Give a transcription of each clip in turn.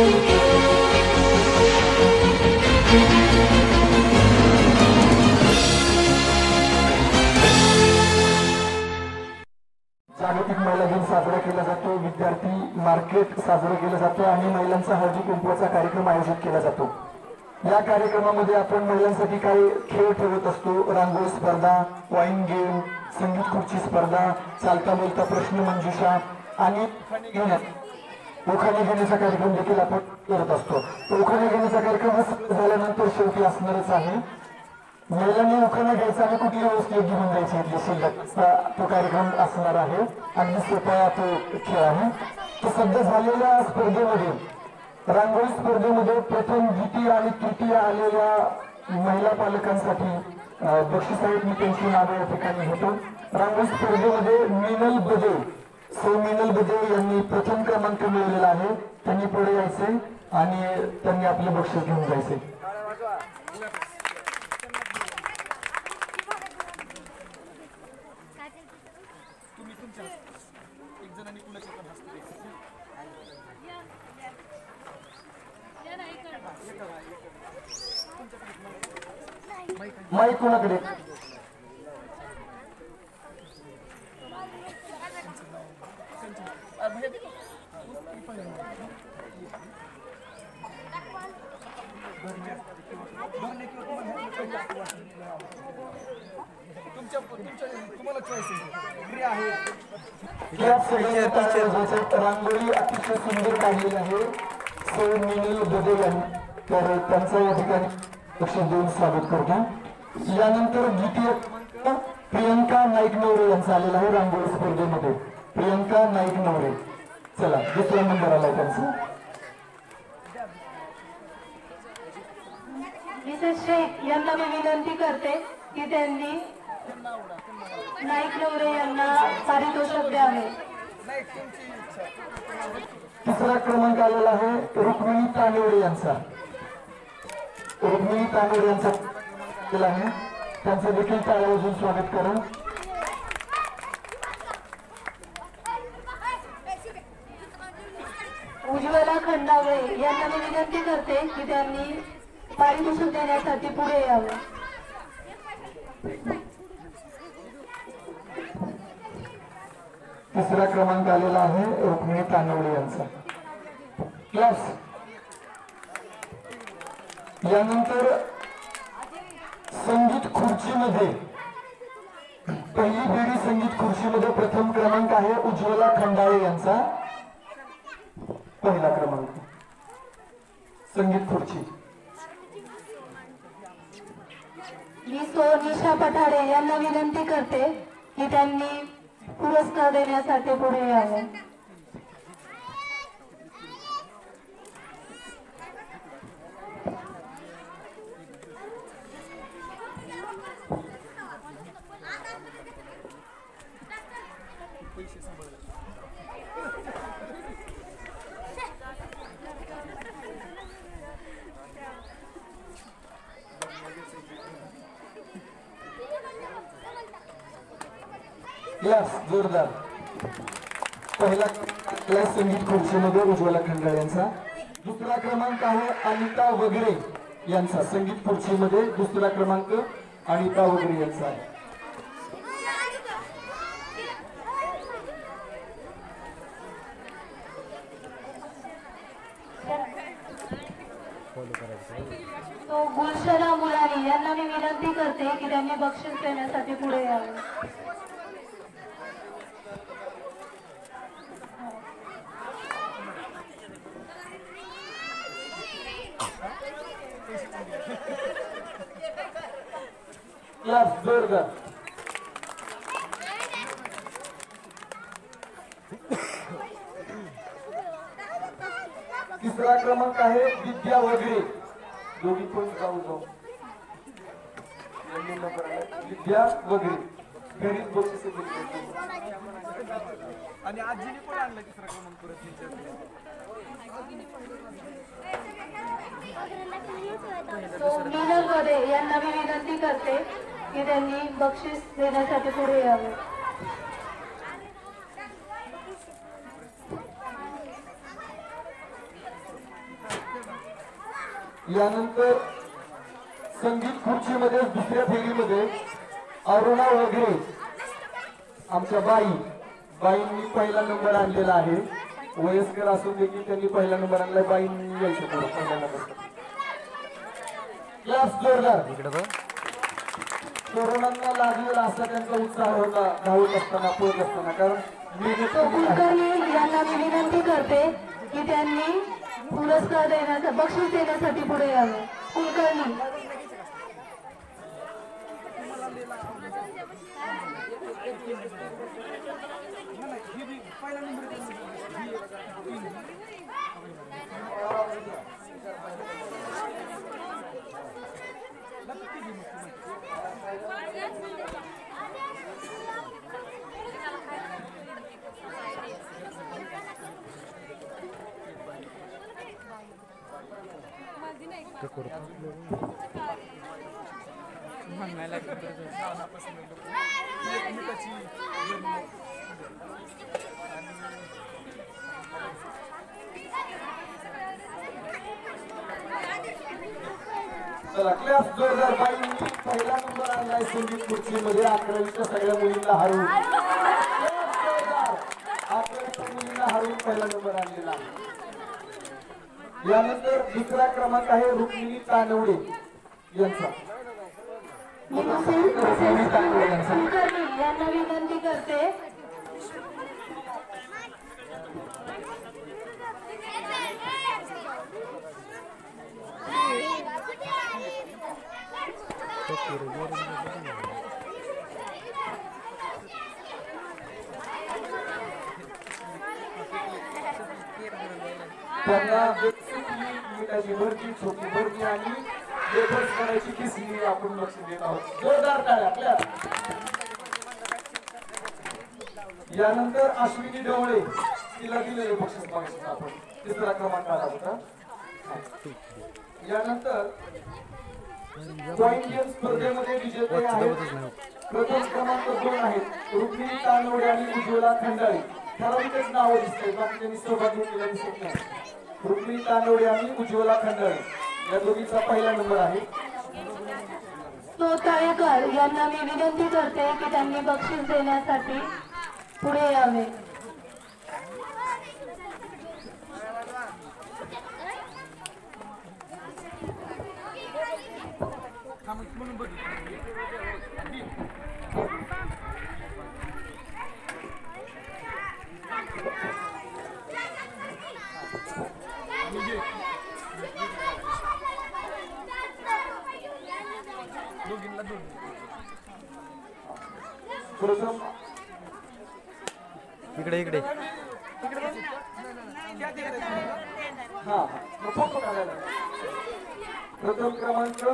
जागतिक महिला दिन साजरा केला जातो. विद्यार्थी मार्केट साजरं केलं जातं आणि महिलांचा हळदी कुंकवाचा कार्यक्रम आयोजित केला जातो. या कार्यक्रमामध्ये आपण महिलांसाठी काही खेळ ठेवत असतो. रांगोळी स्पर्धा वाईन गेम संगीत खुर्ची स्पर्धा चालता बोलता प्रश्न मंजुषा आणि घेण्यात उखाणे घेण्याचा कार्यक्रम देखील आपण करत असतो. तो उखाणे घेण्याचा कार्यक्रम झाल्यानंतर शेवटी असणारच आहे. महिलांनी उखाणा घ्यायचा आणि कुठली वस्तू घेऊन जायची इथली शिल्लक? तो कार्यक्रम असणार आहे. अगदी सोपा तो खेळ आहे. तर सध्या झालेल्या स्पर्धेमध्ये रांगोळी स्पर्धेमध्ये प्रथम द्वितीय आणि तृतीय आलेल्या महिला पालकांसाठी बक्षीसाहेब मी त्यांची नावे या ठिकाणी घेतो. रांगोळी स्पर्धेमध्ये मिनल बदे सौ मिनल बदे यांनी प्रथम क्रमांक मिळवलेला आहे. त्यांनी पुढे यायचे आणि त्यांनी आपले बक्षीस घेऊन जायचे. माई कोणाकडे? या सगळ्या टाळ्या वाजवतात. रांगोळी अतिशय सुंदर काढलेली आहे. सौ मिनल बदे यांनी. तर त्यांचं या ठिकाणी लक्ष देऊन स्वागत करतो. यानंतर द्वितीय प्रियंका नाईक नवरे यांचा आलेला आहे रांगोळी स्पर्धेमध्ये. प्रियंका नाईक नवरे चला दुसरा नंबर आला त्यांचा. मिसेस शेख यांना मी विनंती करते की त्यांनी नाईक नवरे यांना पारितोषिक द्यावे. तिसरा क्रमांक आलेला आहे रुक्मिणी तांडवडे यांचा. रुक्मिणी तांडवडे यांचा आलेला आहे. त्यांचं देखील टाळ्या वाजवून स्वागत करा. उज्ज्वला खंडावळे यांना मी विनंती करते की त्यांनी पारितोषिक देण्यासाठी पुढे यावे. तिसरा क्रमांक आलेला आहे रुक्मिणी तानवडे यांचा. क्लास. यानंतर संगीत खुर्चीमध्ये पहिली पिढी संगीत खुर्चीमध्ये प्रथम क्रमांक आहे उज्ज्वला खंडाळे यांचा पहिला क्रमांक. संगीत खुर्ची. मी सो निशा पठाडे यांना विनंती करते की त्यांनी पुरस्कार देण्यासाठी पुढे यावं. क्लास जोरदार. पहिला क्लास संगीत खुर्चीमध्ये उज्ज्वला खंडाळ यांचा. दुसरा क्रमांक आहे अनिता वगैरे यांचा. संगीत खुर्चीमध्ये दुसरा क्रमांक अनिता वगैरे यांचा आहे. तो गुलशना मुलानी यांना मी विनंती करते की त्यांनी बक्षीस देण्यासाठी पुढे यावं. क्लास जोरदार तिसरा क्रमांक आहे विद्या वगैरे. दोघी पण जाऊ जाऊ. विद्या वगैरे. घरीच बक्षीस आणि आजीने पण आणलं तिसरा क्रमांक परत वदे यांना मी विनंती करते की त्यांनी बक्षीस देण्यासाठी पुढे यावे. यानंतर संगीत खुर्चीमध्ये दुसऱ्या फेरीमध्ये अरुणा वगैरे. आमच्या बाई. बाईंनी पहिला नंबर आणलेला आहे. वयस्कर असून देखील त्यांनी पहिला नंबर आणला बाईंनी यायचं पहिला नंबर. क्लास जोरदार. इकडे बघ. कोरोनांना लागलेला असा त्यांचा उत्साह होता. धावत असताना पळत असताना. कारण. कुलकर्णी यांना मी विनंती करते की त्यांनी पुरस्कार देण्याचा बक्षीस देण्यासाठी पुढे यावे. कुलकर्णी. Как урок? एकमेकाची चला क्लास जोरदार बाईंनी पहिला नंबर आणलाय संगीत खुर्चीमध्ये अकरावीच्या सगळ्या मुलींना हरवून. अकरावीच्या मुलींना हरवून पहिला नंबर आणलेला यानंतर दुसरा क्रमांक आहे रुक्मिणी तानवडे यांचा मी तसेच तसेच कुलकर्णी यांना विनंती करते त्यांना व्यक्तिगत मिठाची भरती छोटी भरती आणि वेफर्स करायची किसली आपण लक्ष देत आहोत. जोरदार टाळ्या आपल्या. यानंतर अश्विनी डवळे तिला दिलेले बक्षीस बघायचं आपण. तिसरा क्रमांक आला होता. यानंतर पॉइंट गेम स्पर्धेमध्ये विजेते आहेत. प्रथम क्रमांक दोन आहेत. रुक्मिणी तानवडे आणि उज्ज्वला खंडाळे. ठराविकच नावं दिसतात बाकी त्यांनी सहभाग घेतलेला दिसत नाही. रुक्मिणी तानवडे आणि उज्ज्वला खंडाळे. या दोघींचा पहिला नंबर आहे. यांना मी विनंती करते की त्यांनी बक्षीस देण्यासाठी पुढे यावे म्हणून बघ दोघींना दोन प्रथम इकडे इकडे. हा प्रथम क्रमांक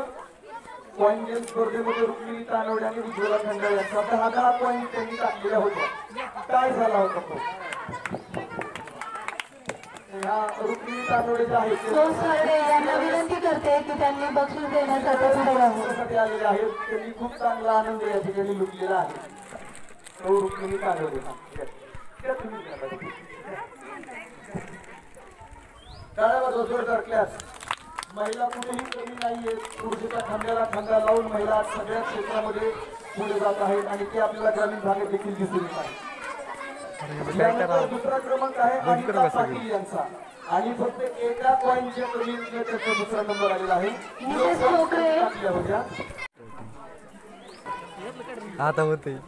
पॉइंट गेम स्पर्धेमध्ये रुक्मिणी तानवडे आणि उज्ज्वला खंडाळे यांचा दहा दहा पॉइंट त्यांनी टाकलेल्या होत्या काय झाला होता तो? रुक्मिणी तानवडे जे आहेत यांना विनंती करते की त्यांनी बक्षीस देण्यासाठी पुढे यावे आलेले आहेत. त्यांनी खूप चांगला आनंद या ठिकाणी लुटलेला आहे. तो रुक्मिणी तानवडे. हा, क्लास महिला कुठेही कमी नाहीये पुरुषाच्या खांद्याला खांदा लावून महिला सगळ्या क्षेत्रामध्ये पुढे जात आहेत आणि ते आपल्याला ग्रामीण भागात देखील दिसून येत आहे दुसरा क्रमांक आहे अनिता पाटील यांचा आणि फक्त एका पॉईंटच्या कमी त्याचा दुसरा नंबर आलेला आहे निलेश ठोकरे. टाकल्या होत्या आता होते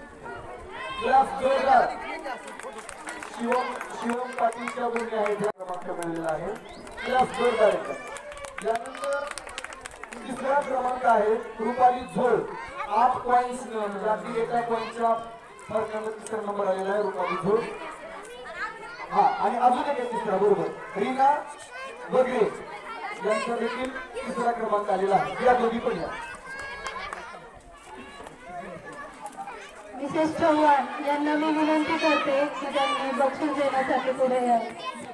क्लास जोरदार शिवम शिवम पाटीलच्या मुली आहेत या क्रमांक मिळलेला क्लास यानंतर तिसरा क्रमांक आहे रुपाली झोळ. आठ पॉईंट्स म्हणजे अगदी एका पॉईंटच्या फरकामध्ये तिसरा नंबर आलेला आहे रुपाली झोळ. हा आणि अजून एक आहे तिसरा बरोबर. रीना वगैरे यांचा देखील तिसरा क्रमांक आलेला आहे. या दोघी पण या. विशेष चव्हाण यांना मी विनंती करते की त्यांनी बक्षीस देण्यासाठी पुढे यावे.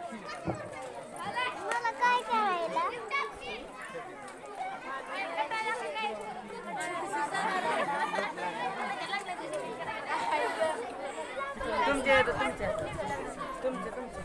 तुमचे तुमचे तुमचे तुमचे